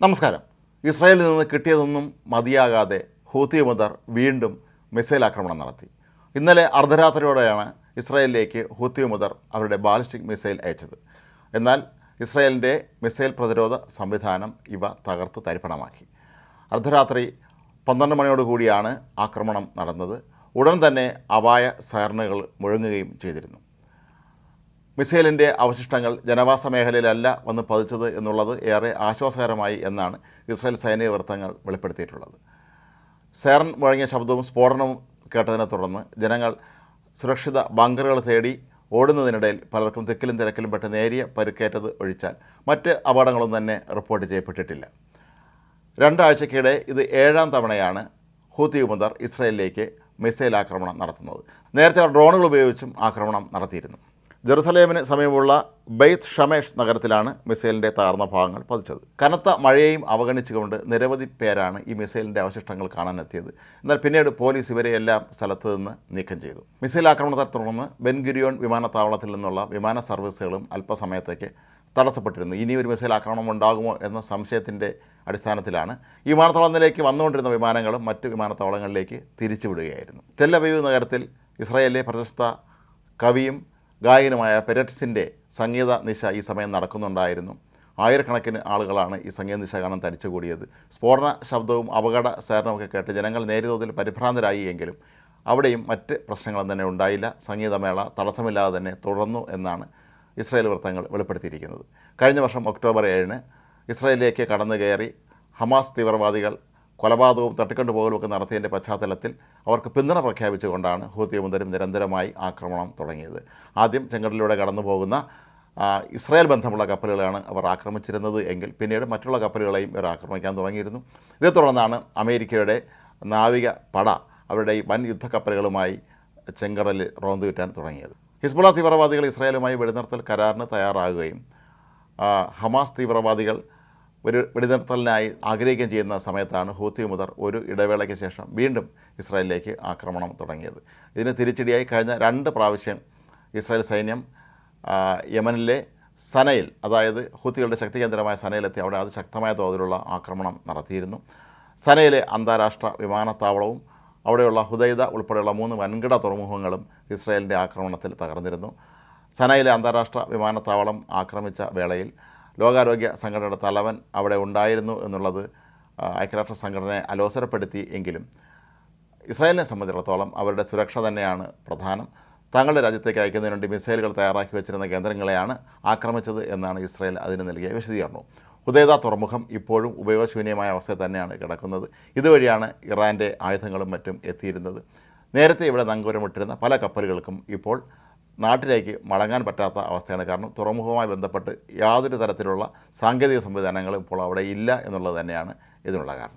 നമസ്കാരം. ഇസ്രായേലിൽ നിന്ന് കിട്ടിയതൊന്നും മതിയാകാതെ ഹൂത്തി മദർ വീണ്ടും മിസൈൽ ആക്രമണം നടത്തി. ഇന്നലെ അർദ്ധരാത്രിയോടെയാണ് ഇസ്രായേലിലേക്ക് ഹൂത്തി മദർ അവരുടെ ബാലിസ്റ്റിക് മിസൈൽ അയച്ചത്. എന്നാൽ ഇസ്രായേലിന്റെ മിസൈൽ പ്രതിരോധ സംവിധാനം ഇവ തകർത്ത് തരിപ്പണമാക്കി. അർദ്ധരാത്രി പന്ത്രണ്ട് മണിയോടുകൂടിയാണ് ആക്രമണം നടന്നത്. ഉടൻ തന്നെ അപായ സൈറനുകൾ മുഴങ്ങുകയും ചെയ്തിരുന്നു. മിസൈലിന്റെ അവശിഷ്ടങ്ങൾ ജനവാസ മേഖലയിലല്ല വന്ന് പതിച്ചത് എന്നുള്ളത് ഏറെ ആശ്വാസകരമായി എന്നാണ് ഇസ്രായേൽ സൈനിക വൃത്തങ്ങൾ വെളിപ്പെടുത്തിയിട്ടുള്ളത്. സേറൻ മുഴങ്ങിയ ശബ്ദവും സ്ഫോടനവും കേട്ടതിനെ തുടർന്ന് ജനങ്ങൾ സുരക്ഷിത ബങ്കറുകൾ തേടി ഓടുന്നതിനിടയിൽ പലർക്കും തിക്കിലും തിരക്കിലും പെട്ട് നേരിയ പരുക്കേറ്റത് ഒഴിച്ചാൽ മറ്റ് അപകടങ്ങളൊന്നും തന്നെ റിപ്പോർട്ട് ചെയ്യപ്പെട്ടിട്ടില്ല. രണ്ടാഴ്ചക്കിടെ ഇത് ഏഴാം തവണയാണ് ഹൂത്തി ഉമദർ ഇസ്രായേലിലേക്ക് മിസൈൽ ആക്രമണം നടത്തുന്നത്. നേരത്തെ അവർ ഡ്രോണുകൾ ഉപയോഗിച്ചും ആക്രമണം നടത്തിയിരുന്നു. ജെറുസലേമിന് സമീപമുള്ള ബെയ്ത്ത് ഷമേഷ് നഗരത്തിലാണ് മിസൈലിന്റെ താഴ്ന്ന ഭാഗങ്ങൾ പതിച്ചത്. കനത്ത മഴയെയും അവഗണിച്ചുകൊണ്ട് നിരവധി പേരാണ് ഈ മിസൈലിന്റെ അവശിഷ്ടങ്ങൾ കാണാനെത്തിയത്. എന്നാൽ പിന്നീട് പോലീസ് ഇവരെയെല്ലാം സ്ഥലത്ത് നിന്ന് നീക്കം ചെയ്തു. മിസൈൽ ആക്രമണത്തെ തുടർന്ന് ബെൻഗുരിയോൺ വിമാനത്താവളത്തിൽ നിന്നുള്ള വിമാന സർവീസുകളും അല്പസമയത്തേക്ക് തടസ്സപ്പെട്ടിരുന്നു. ഇനി ഒരു മിസൈൽ ആക്രമണം ഉണ്ടാകുമോ എന്ന സംശയത്തിന്റെ അടിസ്ഥാനത്തിലാണ് ഈ വിമാനത്താവളത്തിലേക്ക് വന്നുകൊണ്ടിരുന്ന വിമാനങ്ങളും മറ്റ് വിമാനത്താവളങ്ങളിലേക്ക് തിരിച്ചുവിടുകയായിരുന്നു. ടെല്ലവീവ് നഗരത്തിൽ ഇസ്രായേലിലെ പ്രശസ്ത കവിയും ഗായകനുമായ പെരറ്റ്സിന്റെ സംഗീത നിശ ഈ സമയം നടക്കുന്നുണ്ടായിരുന്നു. ആയിരക്കണക്കിന് ആളുകളാണ് ഈ സംഗീത നിശ കാണാൻ തനിച്ചുകൂടിയത് സ്ഫോടന ശബ്ദവും അപകട സേരണമൊക്കെ കേട്ട് ജനങ്ങൾ നേരിയ തോതിൽ പരിഭ്രാന്തരായി എങ്കിലും അവിടെയും മറ്റ് പ്രശ്നങ്ങളും തന്നെ ഉണ്ടായില്ല. സംഗീതമേള തടസ്സമില്ലാതെ തന്നെ തുടർന്നു എന്നാണ് ഇസ്രായേൽ വൃത്തങ്ങൾ വെളിപ്പെടുത്തിയിരിക്കുന്നത്. കഴിഞ്ഞ വർഷം ഒക്ടോബർ ഏഴിന് ഇസ്രായേലിലേക്ക് കടന്നു കയറി ഹമാസ് തീവ്രവാദികൾ കൊലപാതകവും തട്ടിക്കൊണ്ടു ഒക്കെ നടത്തിയതിന്റെ പശ്ചാത്തലത്തിൽ അവർക്ക് പിന്തുണ പ്രഖ്യാപിച്ചുകൊണ്ടാണ് ഹൂത്തി മുതലും നിരന്തരമായി ആക്രമണം തുടങ്ങിയത്. ആദ്യം ചെങ്കടലിലൂടെ കടന്നു പോകുന്ന ഇസ്രായേൽ ബന്ധമുള്ള കപ്പലുകളാണ് അവർ ആക്രമിച്ചിരുന്നത് എങ്കിൽ പിന്നീട് മറ്റുള്ള കപ്പലുകളെയും ഇവർ ആക്രമിക്കാൻ തുടങ്ങിയിരുന്നു. ഇതേ തുടർന്നാണ് അമേരിക്കയുടെ നാവിക പട അവരുടെ ഈ വൻ യുദ്ധക്കപ്പലുകളുമായി ചെങ്കടലിൽ റോന്തു ചുറ്റാൻ തുടങ്ങിയത്. ഹിസ്ബുള തീവ്രവാദികൾ ഇസ്രായേലുമായി വെടിനിർത്തൽ കരാറിന് തയ്യാറാകുകയും ഹമാസ് തീവ്രവാദികൾ ഒരു വെടിനിർത്തലിനായി ആഗ്രഹിക്കുകയും ചെയ്യുന്ന സമയത്താണ് ഹൂത്തി മുതർ ഒരു ഇടവേളയ്ക്ക് ശേഷം വീണ്ടും ഇസ്രായേലിലേക്ക് ആക്രമണം തുടങ്ങിയത്. ഇതിന് തിരിച്ചടിയായി കഴിഞ്ഞ രണ്ട് പ്രാവശ്യം ഇസ്രായേൽ സൈന്യം യമനിലെ സനയിൽ അതായത് ഹൂത്തികളുടെ ശക്തി കേന്ദ്രമായ സനയിലെത്തി. അവിടെ അതിശക്തമായ തോതിലുള്ള ആക്രമണം നടത്തിയിരുന്നു. സനയിലെ അന്താരാഷ്ട്ര വിമാനത്താവളവും അവിടെയുള്ള ഹുദൈദ ഉൾപ്പെടെയുള്ള മൂന്ന് വൻകിട തുറമുഖങ്ങളും ഇസ്രായേലിന്റെ ആക്രമണത്തിൽ തകർന്നിരുന്നു. സനയിലെ അന്താരാഷ്ട്ര വിമാനത്താവളം ആക്രമിച്ച വേളയിൽ ലോകാരോഗ്യ സംഘടനയുടെ തലവൻ അവിടെ ഉണ്ടായിരുന്നു എന്നുള്ളത് ഐക്യരാഷ്ട്ര സംഘടനയെ അലോസരപ്പെടുത്തി എങ്കിലും ഇസ്രായേലിനെ സംബന്ധിച്ചിടത്തോളം അവരുടെ സുരക്ഷ തന്നെയാണ് പ്രധാനം. തങ്ങളുടെ രാജ്യത്തേക്ക് അയക്കുന്നതിന് വേണ്ടി മിസൈലുകൾ തയ്യാറാക്കി വെച്ചിരുന്ന കേന്ദ്രങ്ങളെയാണ് ആക്രമിച്ചത് എന്നാണ് ഇസ്രായേൽ അതിന് നൽകിയ വിശദീകരണം. ഹുദൈദ തുറമുഖം ഇപ്പോഴും ഉപയോഗശൂന്യമായ അവസ്ഥ തന്നെയാണ് കിടക്കുന്നത്. ഇതുവഴിയാണ് ഇറാന്റെ ആയുധങ്ങളും മറ്റും എത്തിയിരുന്നത്. നേരത്തെ ഇവിടെ നങ്കൂരമിട്ടിരുന്ന പല കപ്പലുകൾക്കും ഇപ്പോൾ നാട്ടിലേക്ക് മടങ്ങാൻ പറ്റാത്ത അവസ്ഥയാണ് കാരണം തുറമുഖവുമായി ബന്ധപ്പെട്ട് യാതൊരു തരത്തിലുള്ള സാങ്കേതിക സംവിധാനങ്ങളും ഇപ്പോൾ അവിടെ ഇല്ല എന്നുള്ളത് തന്നെയാണ് ഇതിനുള്ള കാരണം.